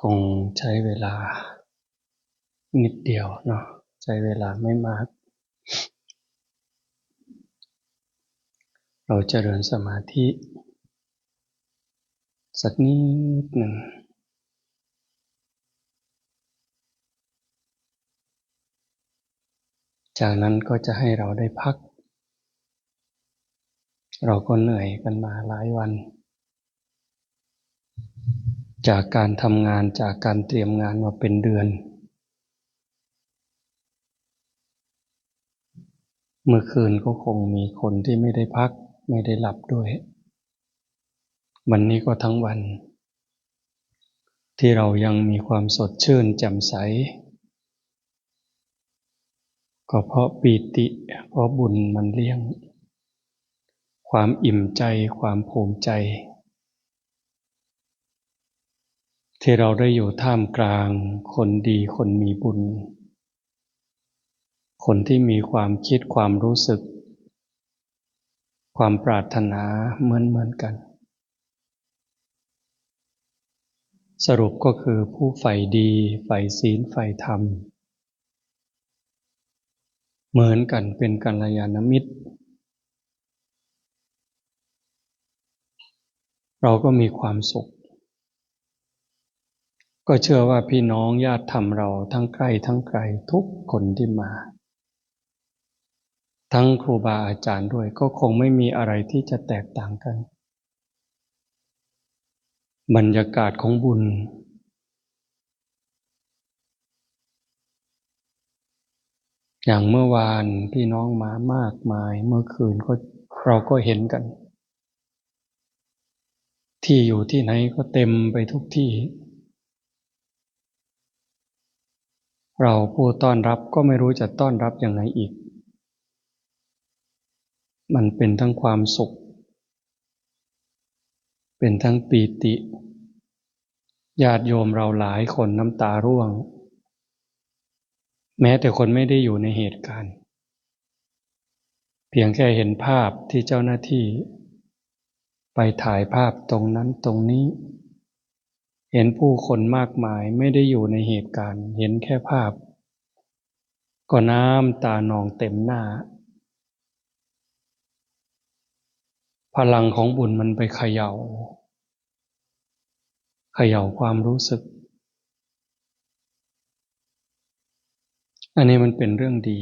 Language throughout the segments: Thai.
คงใช้เวลา นิดเดียวเนาะใช้เวลาไม่มาก เราจเจริญสมาธิ สักนิดหนึ่งจากนั้นก็จะให้เราได้พัก เราก็เหนื่อยกันมาหลายวัน จากการทำงานจากการเตรียมงานมาเป็นเดือน เมื่อคืนก็คงมีคนที่ไม่ได้พักไม่ได้หลับด้วย วันนี้ก็ทั้งวัน ที่เรายังมีความสดชื่นแจ่มใส ก็เพราะปีติ เพราะบุญมันเลี้ยง ความอิ่มใจความภูมิใจ ที่เราได้อยู่ท่ามกลาง คนดีคนมีบุญ คนที่มีความคิดความรู้สึก ความปรารถนาเหมือนเหมือนกัน สรุปก็คือผู้ใฝ่ดีใฝ่ศีลใฝ่ธรรม เหมือนกันเป็นกัลยาณมิตร เราก็มีความสุข ก็เชื่อว่าพี่น้องญาติธรรมเราทั้งใกล้ทั้งไกลทุกคนที่มา ทั้งครูบาอาจารย์ด้วยก็คงไม่มีอะไรที่จะแตกต่างกัน บรรยากาศของบุญ อย่างเมื่อวานพี่น้องมามากมายเมื่อคืนก็เราก็เห็นกัน ที่อยู่ที่ไหนก็เต็มไปทุกที่ เราผู้ต้อนรับก็ไม่รู้จะต้อนรับอย่างไรอีก มันเป็นทั้งความสุข เป็นทั้งปีติ ญาติโยมเราหลายคนน้ำตาร่วง แม้แต่คนไม่ได้อยู่ในเหตุการณ์ เพียงแค่เห็นภาพที่เจ้าหน้าที่ ไปถ่ายภาพตรงนั้นตรงนี้ เห็นผู้คนมากมายไม่ได้อยู่ในเหตุการณ์ เห็นแค่ภาพ ก็น้ำตานองเต็มหน้า พลังของบุญมันไปเขยา่าเขย่าความรู้สึก อันนี้มันเป็นเรื่องดี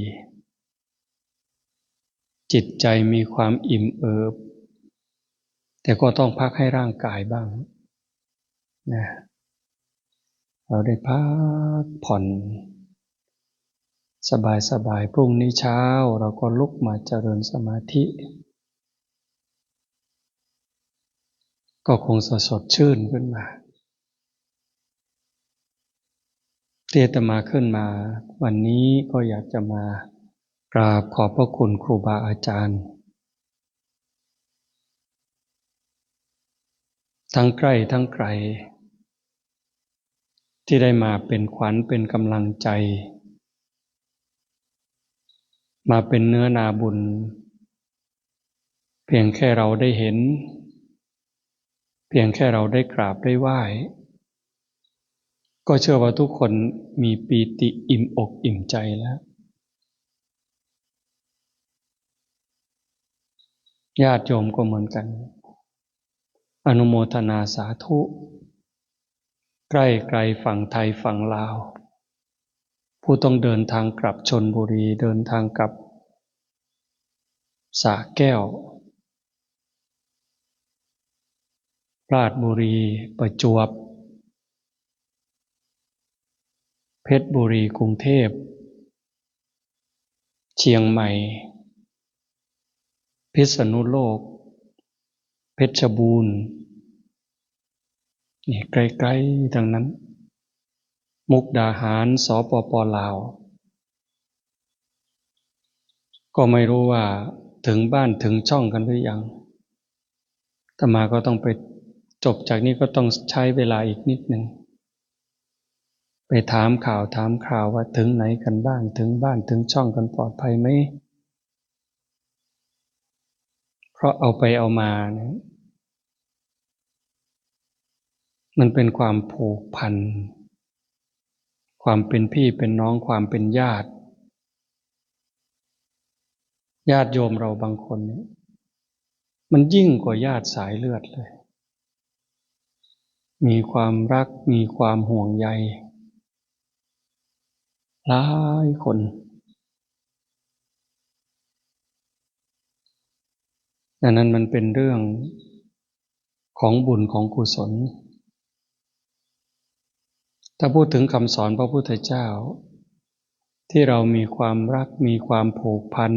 จิตใจมีความอิ่มเอิบ แต่ก็ต้องพักให้ร่างกายบ้าง นะเราได้พักผ่อน สบายสบายพรุ่งนี้เช้าเราก็ลุกมาเจริญสมาธิ ก็คงสดสดชื่นขึ้นมาเตียตมาขึ้นมา วันนี้ก็อยากจะมากราบขอบพระคุณครูบาอาจารย์ ทั้งใกล้ทั้งไกล ที่ได้มาเป็นขวัญเป็นกำลังใจ มาเป็นเนื้อนาบุญ เพียงแค่เราได้เห็น เพียงแค่เราได้กราบได้ไหว้ ก็เชื่อว่าทุกคนมีปีติอิ่มอกอิ่มใจแล้วญาติโยมก็เหมือนกัน อนุโมทนาสาธุ ใกล้ไกลฝั่งไทยฝั่งลาว ผู้ต้องเดินทางกลับชนบุรีเดินทางกลับสาแก้ว ราชบุรีประจวบ เพชรบุรีกรุงเทพ เชียงใหม่ พิษณุโลก เพชรบูรณ์ นี่ใกล้ๆทางนั้น มุกดาหารสปปลาว ก็ไม่รู้ว่าถึงบ้านถึงช่องกันหรือยังถ้ามาก็ต้องไปจบจากนี้ก็ต้องใช้เวลาอีกนิดหนึ่งไปถามข่าวถามข่าวว่าถึงไหนกันบ้างถึงบ้านถึงช่องกันปลอดภัยไหม เพราะเอาไปเอามาเนี่ย มันเป็นความผูกพัน ความเป็นพี่เป็นน้องความเป็นญาติ ญาติโยมเราบางคนเนี่ยมันยิ่งกว่าญาติสายเลือดเลย มีความรักมีความห่วงใยหลายคน ดังนั้นมันเป็นเรื่องของบุญของกุศล ถ้าพูดถึงคำสอนพระพุทธเจ้า ที่เรามีความรัก มีความผูกพัน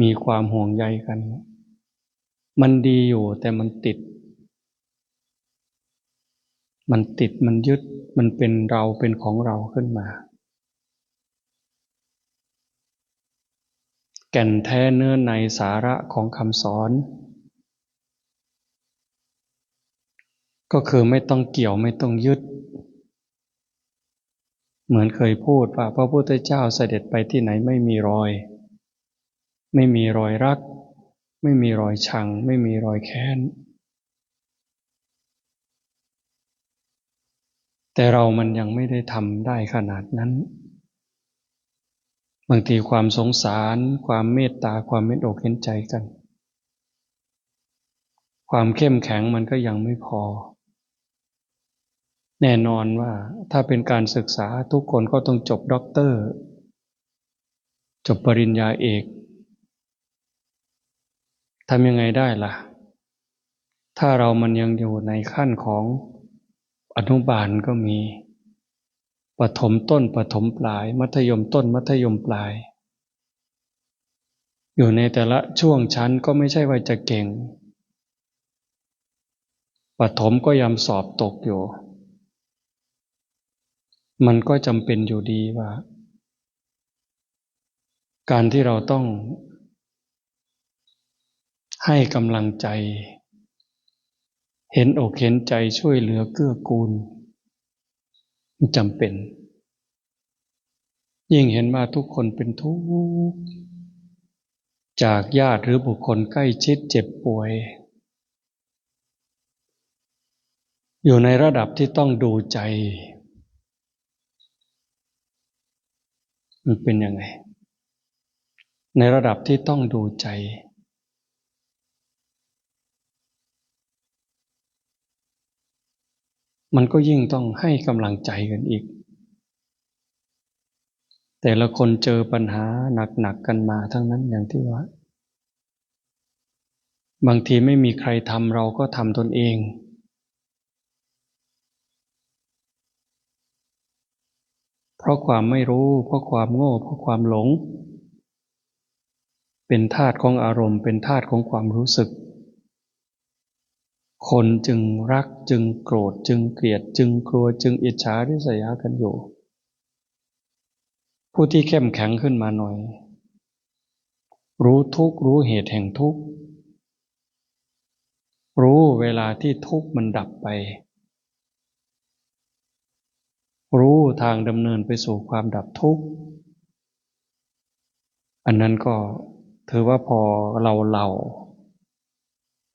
มีความห่วงใยกัน มันดีอยู่แต่มันติด มันติดมันยึดมันเป็นเราเป็นของเราขึ้นมา แก่นแท้เนื้อในสาระของคำสอน ก็คือไม่ต้องเกี่ยวไม่ต้องยึด เหมือนเคยพูดว่าพระพุทธเจ้าเสด็จไปที่ไหนไม่มีรอย ไม่มีรอยรัก ไม่มีรอยชัง ไม่มีรอยแค้น แต่เรามันยังไม่ได้ทำได้ขนาดนั้น บางทีความสงสาร ความเมตตาความเมตอกเห็นใจกัน ความเข้มแข็งมันก็ยังไม่พอ แน่นอนว่าถ้าเป็นการศึกษาทุกคนก็ต้องจบด็อกเตอร์ จบปริญญาเอกทำยังไงได้ล่ะ ถ้าเรามันยังอยู่ในขั้นของอนุบาลก็มีปฐมต้นปฐมปลาย มัธยมต้นมัธยมปลาย อยู่ในแต่ละช่วงชั้นก็ไม่ใช่ว่าจะเก่งปฐมก็ยำสอบตกอยู่ มันก็จำเป็นอยู่ดีว่า การที่เราต้อง ให้กำลังใจ เห็นอกเห็นใจช่วยเหลือเกื้อกูลจำเป็น ยิ่งเห็นว่าทุกคนเป็นทุกข์จากญาติหรือบุคคลใกล้ชิดเจ็บป่วย อยู่ในระดับที่ต้องดูใจ มันเป็นยังไง ในระดับที่ต้องดูใจ มันก็ยิ่งต้องให้กำลังใจกันอีก แต่ละคนเจอปัญหาหนักๆกันมาทั้งนั้นอย่างที่ว่า บางทีไม่มีใครทำเราก็ทำตนเอง เพราะความไม่รู้ เพราะความโง่ เพราะความหลง เป็นธาตุของอารมณ์ เป็นธาตุของความรู้สึก คนจึงรักจึงโกรธจึงเกลียด จึงกลัวจึงอิจฉาริษยากันอยู่ ผู้ที่เข้มแข็งขึ้นมาหน่อย รู้ทุกรู้เหตุแห่งทุกรู้เวลาที่ทุกมันดับไป รู้ทางดำเนินไปสู่ความดับทุกข์ อันนั้นก็ถือว่าพอเราเรา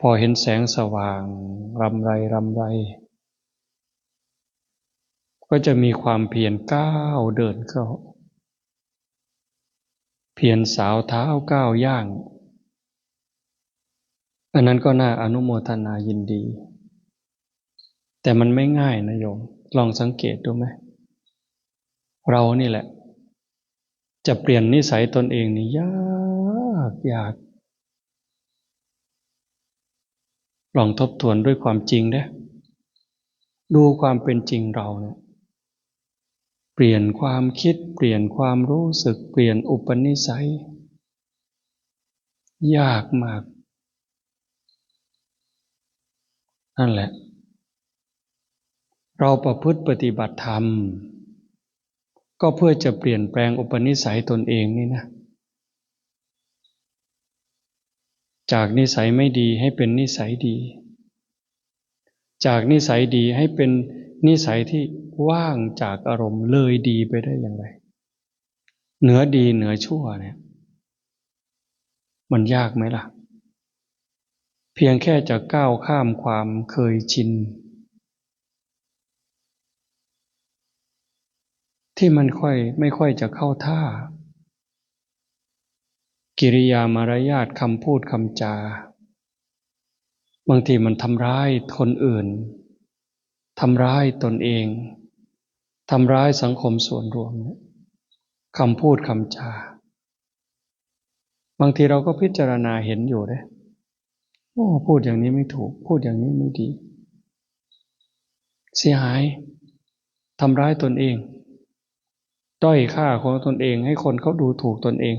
พอเห็นแสงสว่างรำไรรำไร ก็จะมีความเพียรก้าวเดินเข้า เพียรสาวเท้าก้าวย่าง อันนั้นก็น่าอนุโมทนายินดี แต่มันไม่ง่ายนะโยม ลองสังเกตดูไหมเรานี่แหละ จะเปลี่ยนนิสัยตนเองนี่ยากยาก ลองทบทวนด้วยความจริงนะดูความเป็นจริงเราเนี่ยเปลี่ยนความคิดเปลี่ยนความรู้สึกเปลี่ยนอุปนิสัย ยากมาก นั่นแหละ เราประพฤติปฏิบัติธรรม ก็เพื่อจะเปลี่ยนแปลงอุปนิสัยตนเองนี่นะ จากนิสัยไม่ดีให้เป็นนิสัยดี จากนิสัยดีให้เป็นนิสัยที่ว่างจากอารมณ์เลยดีไปได้อย่างไร เหนือดีเหนือชั่วเนี่ย มันยากไหมล่ะ เพียงแค่จะก้าวข้ามความเคยชิน ที่มันค่อยไม่ค่อยจะเข้าท่า กิริยามารยาทคำพูดคำจา บางทีมันทำร้ายคนอื่นทำร้ายตนเองทำร้ายสังคมส่วนรวมคำพูดคำจา บางทีเราก็พิจารณาเห็นอยู่เลยโอ้พูดอย่างนี้ไม่ถูก พูดอย่างนี้ไม่ดี เสียหายทำร้ายตนเอง ด้อยค่าของตนเอง ให้คนเขาดูถูกตนเอง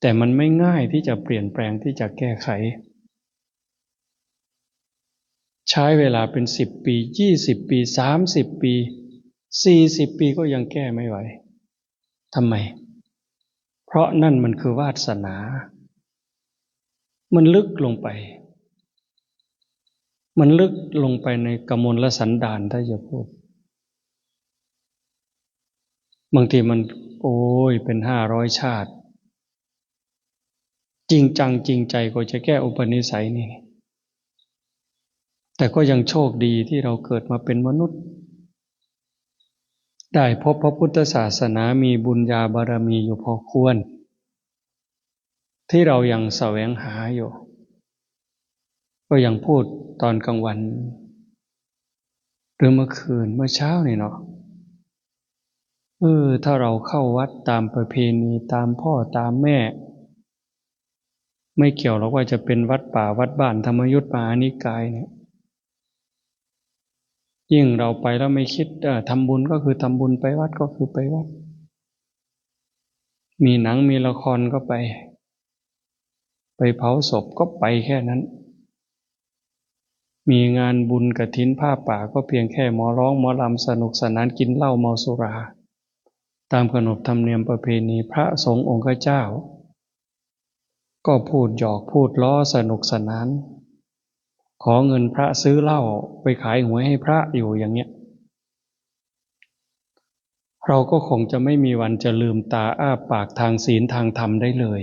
แต่มันไม่ง่ายที่จะเปลี่ยนแปลงที่จะแก้ไข ใช้เวลาเป็นสิบปียี่สิบปีสามสิบปีสี่สิบปีก็ยังแก้ไม่ไหวทำไม เพราะนั่นมันคือวาสนา มันลึกลงไป มันลึกลงไปในกมลและสันดานถ้าจะพูด บางทีมัน โอ้ยเป็นห้าร้อยชาติ จริงจังจริงใจก็จะแก้อุปนิสัยนี่ แต่ก็ยังโชคดีที่เราเกิดมาเป็นมนุษย์ ได้พบพระพุทธศาสนามีบุญญาบารมีอยู่พอควร ที่เรายังแสวงหาอยู่ ก็ยังพูดตอนกลางวัน หรือเมื่อคืนเมื่อเช้านี่เนาะ เออถ้าเราเข้าวัดตามประเพณีตามพ่อตามแม่ ไม่เกี่ยวหรอกว่าจะเป็นวัดป่าวัดบ้านธรรมยุทธ์ปานิกายเนี่ยยิ่งเราไปแล้วไม่คิดออทำบุญก็คือทำบุญไปวัดก็คือไปวัด มีหนังมีละครก็ไป ไปเผาศพก็ไปแค่นั้น มีงานบุญกระถินผ้าป่าก็เพียงแค่หมอร้องหมอลำสนุกสนานกินเหล้าเมาสุรา ตามขนบธรรมเนียมประเพณีพระสงฆ์องค์เจ้า ก็พูดหยอกพูดล้อสนุกสนาน ขอเงินพระซื้อเหล้าไปขายหวยให้พระอยู่อย่างเนี้ย เราก็คงจะไม่มีวันจะลืมตาอ้าปากทางศีลทางธรรมได้เลย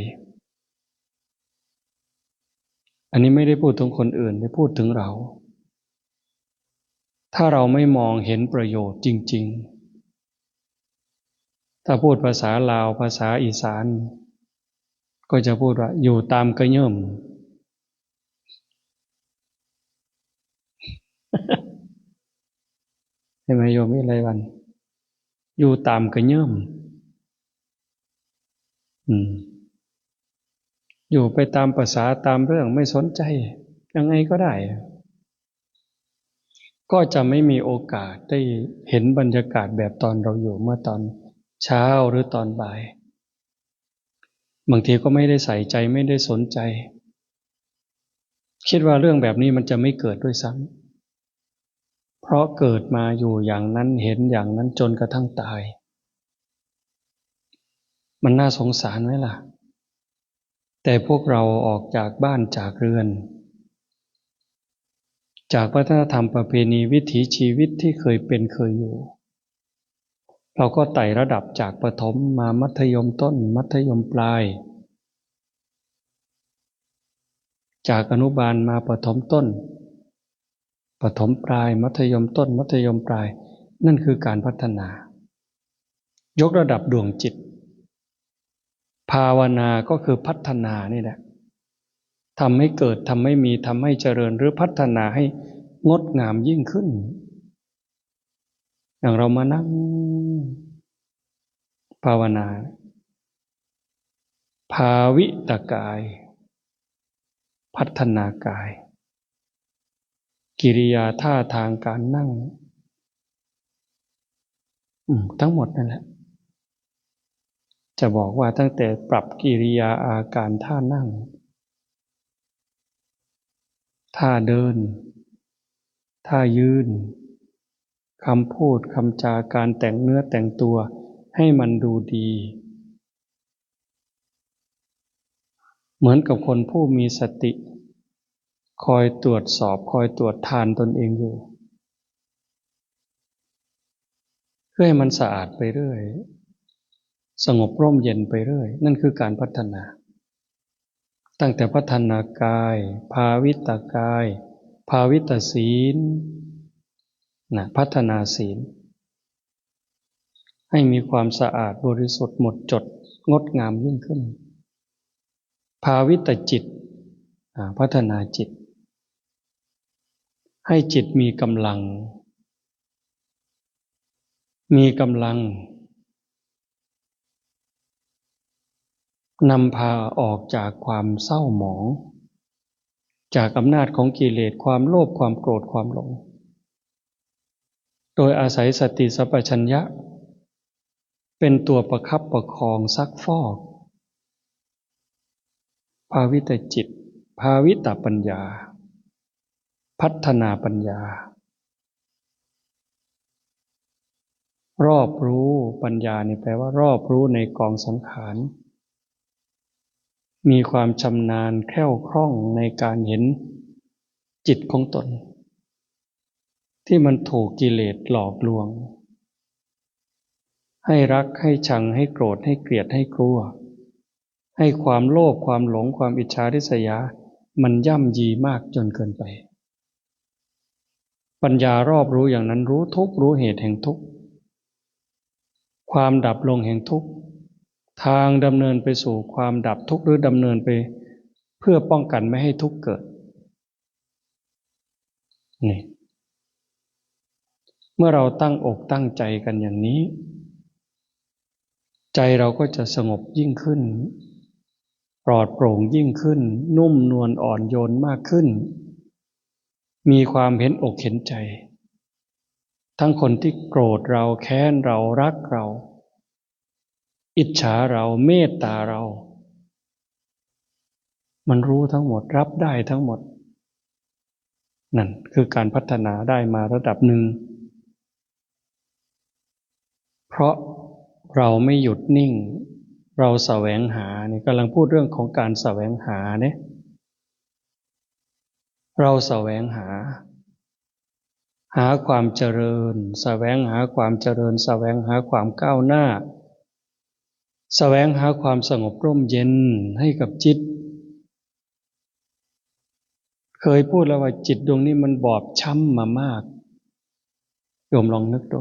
อันนี้ไม่ได้พูดถึงคนอื่นได้พูดถึงเรา ถ้าเราไม่มองเห็นประโยชน์จริง ๆ ถ้าพูดภาษาลาวภาษาอีสาน ก็จะพูดว่า อยู่ตามกระเยิ่มใช่ไหมโยมวิไรวัน อยู่ตามกระเยิ่มอืมอยู่ไปตามภาษาตามเรื่องไม่สนใจ ยังไงก็ได้ ก็จะไม่มีโอกาสได้เห็นบรรยากาศแบบตอนเราอยู่เมื่อตอน เช้าหรือตอนบ่าย บางทีก็ไม่ได้ใส่ใจไม่ได้สนใจ คิดว่าเรื่องแบบนี้มันจะไม่เกิดด้วยซ้ำเพราะเกิดมาอยู่อย่างนั้นเห็นอย่างนั้นจนกระทั่งตาย มันน่าสงสารไหมล่ะ แต่พวกเราออกจากบ้านจากเรือนจากวัฒนธรรมประเพณีวิถีชีวิตที่เคยเป็นเคยอยู่ เราก็ไต่ระดับจากประถมมามัธยมต้น มัธยมปลาย จากอนุบาลมาประถมต้นประถมปลาย มัธยมต้น มัธยมปลาย นั่นคือการพัฒนา ยกระดับดวงจิต ภาวนาก็คือพัฒนานี่แหละทำให้เกิดทำให้มีทำให้เจริญหรือพัฒนาให้งดงามยิ่งขึ้น อย่างเรามานั่งภาวนา ภาวิตกาย พัฒนากาย กิริยาท่าทางการนั่งทั้งหมดนั่นแหละ จะบอกว่าตั้งแต่ปรับกิริยาอาการท่านั่ง ท่าเดิน ท่ายืน คำพูดคำจาการแต่งเนื้อแต่งตัวให้มันดูดี เหมือนกับคนผู้มีสติ คอยตรวจสอบคอยตรวจทานตนเองอยู่ เพื่อให้มันสะอาดไปเรื่อยสงบร่มเย็นไปเรื่อย นั่นคือการพัฒนา ตั้งแต่พัฒนากาย ภาวิตากาย ภาวิตศีล นะพัฒนาศีล ให้มีความสะอาดบริสุทธิ์หมดจดงดงามยิ่งขึ้น ภาวิตจิตพัฒนาจิต ให้จิตมีกำลัง มีกำลังนำพาออกจากความเศร้าหมอง จากอำนาจของกิเลสความโลภความโกรธความหลง โดยอาศัยสติสัพชัญญะ เป็นตัวประคับประคองซักฟอก ภาวิตจิต ภาวิตปัญญา พัฒนาปัญญา รอบรู้ปัญญานี่แปลว่ารอบรู้ในกองสังขารมีความชำนาญแคล่วคล่องในการเห็นจิตของตน ที่มันถูกกิเลสหลอกลวง ให้รักให้ชังให้โกรธให้เกลียดให้กลัว ให้ความโลภความหลงความอิจฉาริษยา มันย่ำยีมากจนเกินไป ปัญญารอบรู้อย่างนั้นรู้ทุกรู้เหตุแห่งทุกความดับลงแห่งทุกทางดำเนินไปสู่ความดับทุกข์หรือดำเนินไป เพื่อป้องกันไม่ให้ทุกข์เกิดนี่ เมื่อเราตั้งอกตั้งใจกันอย่างนี้ ใจเราก็จะสงบยิ่งขึ้น ปลอดโปร่งยิ่งขึ้น นุ่มนวลอ่อนโยนมากขึ้น มีความเห็นอกเห็นใจ ทั้งคนที่โกรธเราแค้นเรารักเรา อิจฉาเราเมตตาเรา มันรู้ทั้งหมดรับได้ทั้งหมดนั่นคือการพัฒนาได้มาระดับหนึ่ง เพราะเราไม่หยุดนิ่ง เราแสวงหาเนี่ยกำลังพูดเรื่องของการแสวงหาเนี่ยเราแสวงหา หาความเจริญ แสวงหาความเจริญ แสวงหาความก้าวหน้า แสวงหาความสงบร่มเย็นให้กับจิต เคยพูดแล้วว่าจิตดวงนี้มันบอบช้ำมามากโยมลองนึกดู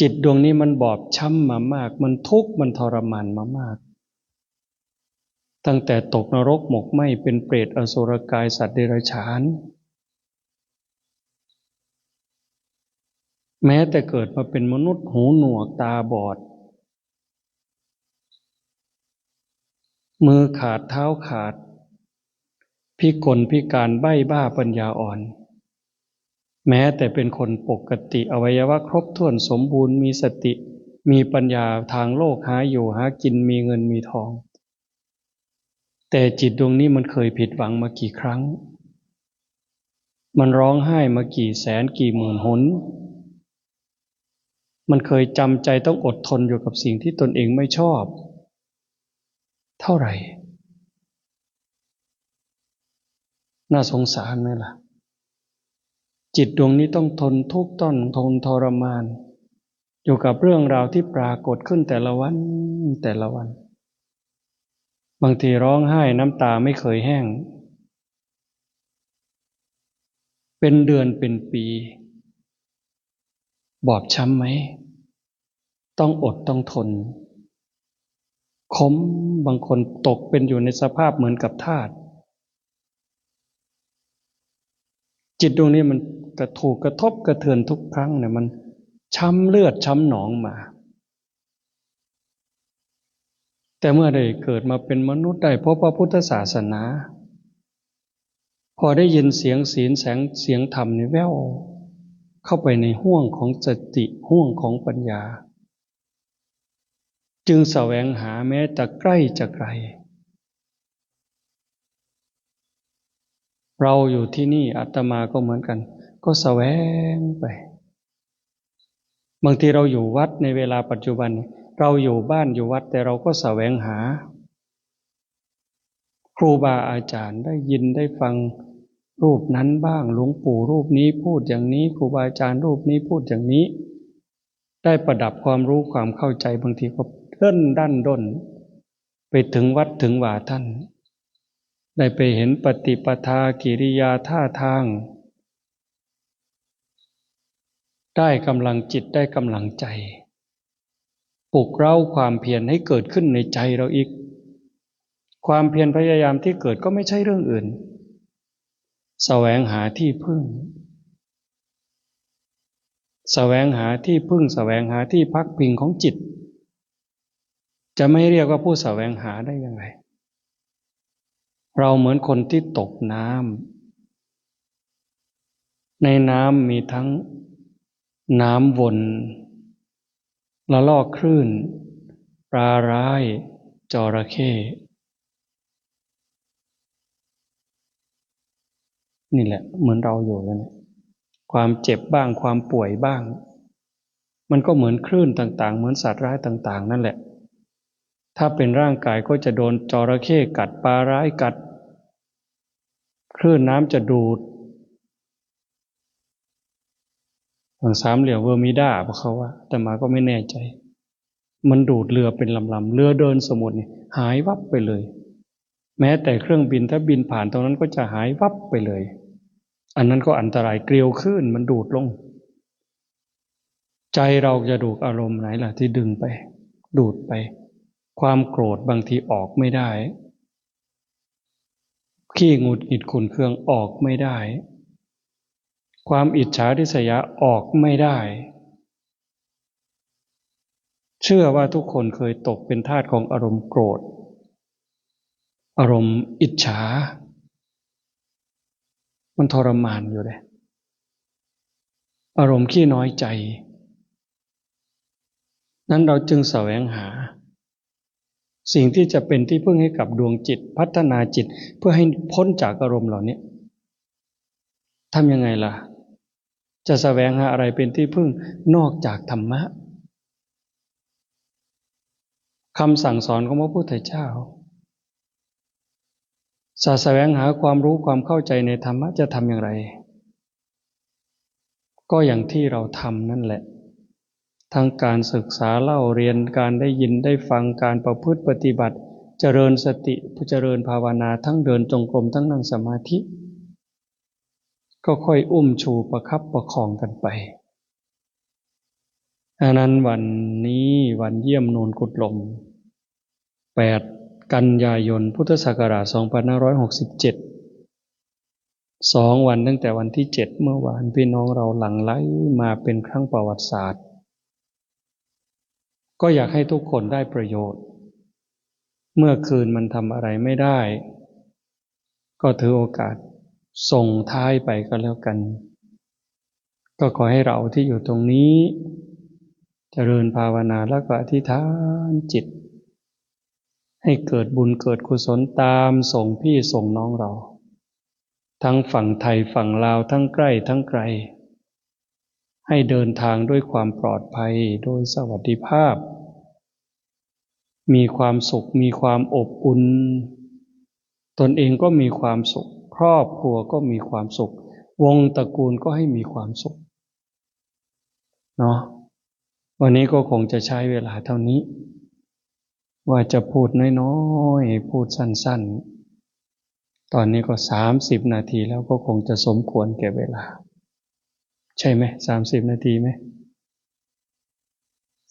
จิตดวงนี้มันบอบช้ำมามาก มันทุกข์มันทรมานมามาก ตั้งแต่ตกนรกหมกไหมเป็นเปรตอสุรกายสัตว์เดรัจฉาน แม้แต่เกิดมาเป็นมนุษย์หูหนวกตาบอด มือขาดเท้าขาดพิกลพิการใบ้บ้าปัญญาอ่อน แม้แต่เป็นคนปกติอวัยวะครบถ้วนสมบูรณ์มีสติ มีปัญญาทางโลกหาอยู่หากินมีเงินมีทอง แต่จิตดวงนี้มันเคยผิดหวังมากี่ครั้ง มันร้องไห้มากี่แสนกี่หมื่นหน มันเคยจำใจต้องอดทนอยู่กับสิ่งที่ตนเองไม่ชอบ เท่าไหร่ น่าสงสารไหมล่ะ จิตดวงนี้ต้องทนทุกข์ต้นทนทรมาน อยู่กับเรื่องราวที่ปรากฏขึ้นแต่ละวันแต่ละวัน บางทีร้องไห้น้ำตาไม่เคยแห้ง เป็นเดือนเป็นปี บอบช้ำไหม ต้องอดต้องทนคมบางคนตกเป็นอยู่ในสภาพเหมือนกับธาตุจิตดวงนี้มัน กระถูกกระทบกระเทือนทุกครั้งเนี่ยมันช้ำเลือดช้ำหนองมา แต่เมื่อได้เกิดมาเป็นมนุษย์ได้พบพระพุทธศาสนา พอได้ยินเสียงศีลแสงเสียงธรรมในแววเข้าไปในห่วงของสติห่วงของปัญญา จึงแสวงหาแม้จะใกล้จะไกล เราอยู่ที่นี่อาตมาก็เหมือนกัน ก็แสวงไป บางทีเราอยู่วัดในเวลาปัจจุบัน เราอยู่บ้านอยู่วัดแต่เราก็แสวงหา ครูบาอาจารย์ได้ยินได้ฟังรูปนั้นบ้างหลวงปู่รูปนี้พูดอย่างนี้ ครูบาอาจารย์รูปนี้พูดอย่างนี้ ได้ประดับความรู้ความเข้าใจบางทีก็เดินดันด้น ไปถึงวัดถึงว่าท่าน ได้ไปเห็นปฏิปทากิริยาท่าทาง ได้กำลังจิตได้กำลังใจปลุกเร้าความเพียรให้เกิดขึ้นในใจเราอีก ความเพียรพยายามที่เกิดก็ไม่ใช่เรื่องอื่นแสวงหาที่พึ่งแสวงหาที่พึ่งแสวงหาที่พักพิงของจิต จะไม่เรียกว่าผู้แสวงหาได้ยังไง เราเหมือนคนที่ตกน้ำในน้ำมีทั้ง น้ำวนละลอกคลื่น ปลาร้าย จระเข้นี่แหละ เหมือนเราอยู่แล้วเนี่ยความเจ็บบ้างความป่วยบ้าง มันก็เหมือนคลื่นต่างๆ เหมือนสัตว์ร้ายต่างๆ นั่นแหละ ถ้าเป็นร่างกายก็จะโดนจระเข้กัดปลาร้ายกัด คลื่นน้ำจะดูด ฝั่งสามเหลี่ยมเวอร์มิด้าเพราะเขาว่า แต่มาก็ไม่แน่ใจ มันดูดเรือเป็นลำๆเรือเดินสมุทรนี่หายวับไปเลย แม้แต่เครื่องบินถ้าบินผ่านตรงนั้นก็จะหายวับไปเลย อันนั้นก็อันตรายเกลียวขึ้นมันดูดลง ใจเราจะดูดอารมณ์ไหนล่ะที่ดึงไป ดูดไป ความโกรธบางทีออกไม่ได้ขี้งุดหงิดขุนเคืองออกไม่ได้ ความอิจฉาทิษยาออกไม่ได้ เชื่อว่าทุกคนเคยตกเป็นทาสของอารมณ์โกรธ อารมณ์อิจฉา มันทรมานอยู่เลย อารมณ์ขี้น้อยใจ นั้นเราจึงแสวงหา สิ่งที่จะเป็นที่พึ่งให้กับดวงจิตพัฒนาจิตเพื่อให้พ้นจากอารมณ์เหล่านี้ทำยังไงล่ะ จะแสวงหาอะไรเป็นที่พึ่งนอกจากธรรมะคำสั่งสอนของพระพุทธเจ้าสาแสวงหาความรู้ความเข้าใจในธรรมะจะทำอย่างไร ก็อย่างที่เราทำนั่นแหละทั้งการศึกษาเล่าเรียนการได้ยินได้ฟังการประพฤติปฏิบัติ เจริญสติเจริญภาวนาทั้งเดินจงกรมทั้งนั่งสมาธิ ก็ค่อยอุ้มชูประคับประคองกันไปอันนั้นวันนี้วันเยี่ยมนูนกุดลม 8 กันยายนพุทธศักราช 2567 สองวันตั้งแต่วันที่เจ็ดเมื่อวานพี่น้องเราหลั่งไหลมาเป็นครั้งประวัติศาสตร์ ก็อยากให้ทุกคนได้ประโยชน์ เมื่อคืนมันทำอะไรไม่ได้ ก็ถือโอกาส ส่งท้ายไปก็แล้วกัน ก็ขอให้เราที่อยู่ตรงนี้จเจริญภาวนาแล้วก็อธิษฐานจิต ให้เกิดบุญเกิดกุศลตามส่งพี่ส่งน้องเรา ทั้งฝั่งไทยฝั่งลาวทั้งใกล้ทั้งไกล ให้เดินทางด้วยความปลอดภัยโดยสวัสดิภาพ มีความสุขมีความอบอุ่น ตนเองก็มีความสุข รอบครัวก็มีความสุข วงตระกูลก็ให้มีความสุขเนาะวันนี้ก็คงจะใช้เวลาเท่านี้ ว่าจะพูดน้อยๆ พูดสั้นๆ ตอนนี้ก็สามสิบนาทีแล้วก็คงจะสมควรแก่เวลา ใช่ไหมสามสิบนาทีไหม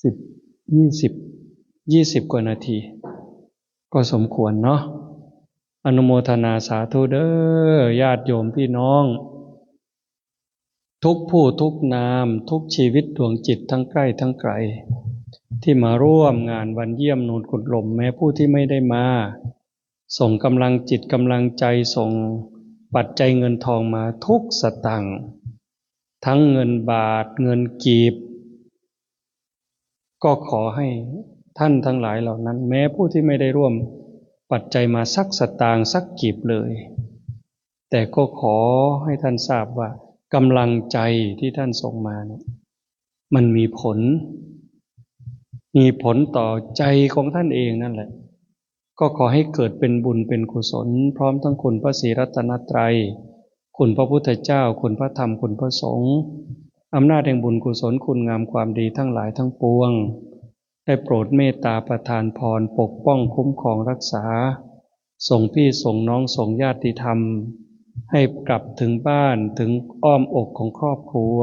สิบยี่สิบยี่สิบกว่านาที ก็สมควรเนาะ อนุโมทนาสาธุเด้อญาติโยมพี่น้อง ทุกผู้ทุกนามทุกชีวิตดวงจิตทั้งใกล้ทั้งไกล ที่มาร่วมงานวันเยี่ยมนูนกุดลมแม้ผู้ที่ไม่ได้มา ส่งกำลังจิตกำลังใจส่งปัจจัยเงินทองมาทุกสตังค์ทั้งเงินบาทเงินกีบ ก็ขอให้ท่านทั้งหลายเหล่านั้น แม้ผู้ที่ไม่ได้ร่วม ปัจจัยมาสักสตางสักกีบเลย แต่ก็ขอให้ท่านทราบว่ากำลังใจที่ท่านส่งมาเนี่ยมันมีผล มีผลต่อใจของท่านเองนั่นแหละ ก็ขอให้เกิดเป็นบุญเป็นกุศล พร้อมทั้งคุณพระศรีรัตนตรัย คุณพระพุทธเจ้า คุณพระธรรม คุณพระสงฆ์อำนาจแห่งบุญกุศลคุณงามความดีทั้งหลายทั้งปวง ได้โปรดเมตตาประทานพรปกป้องคุ้มครองรักษา ส่งพี่ส่งน้องส่งญาติธรรม ให้กลับถึงบ้านถึงอ้อมอกของครอบครัว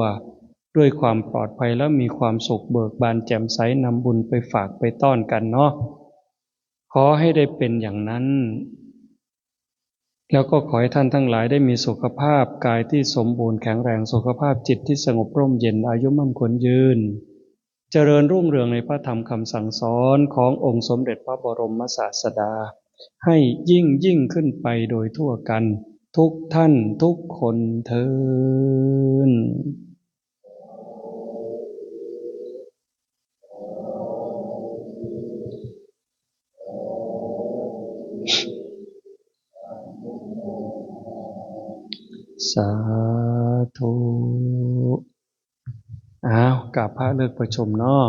ด้วยความปลอดภัยและมีความสุขเบิกบานแจ่มใสนำบุญไปฝากไปต้อนกันเนาะขอให้ได้เป็นอย่างนั้น แล้วก็ขอให้ท่านทั้งหลายได้มีสุขภาพกายที่สมบูรณ์แข็งแรงสุขภาพจิตที่สงบร่มเย็นอายุมั่นขนยืน เจริญรุ่งเรืองในพระธรรมคำสั่งสอนขององค์สมเด็จพระบรมศาสดา ให้ยิ่งยิ่งขึ้นไปโดยทั่วกัน ทุกท่านทุกคนเทินสาธุ อ้าวกับพระเลิกประชุมเนาะ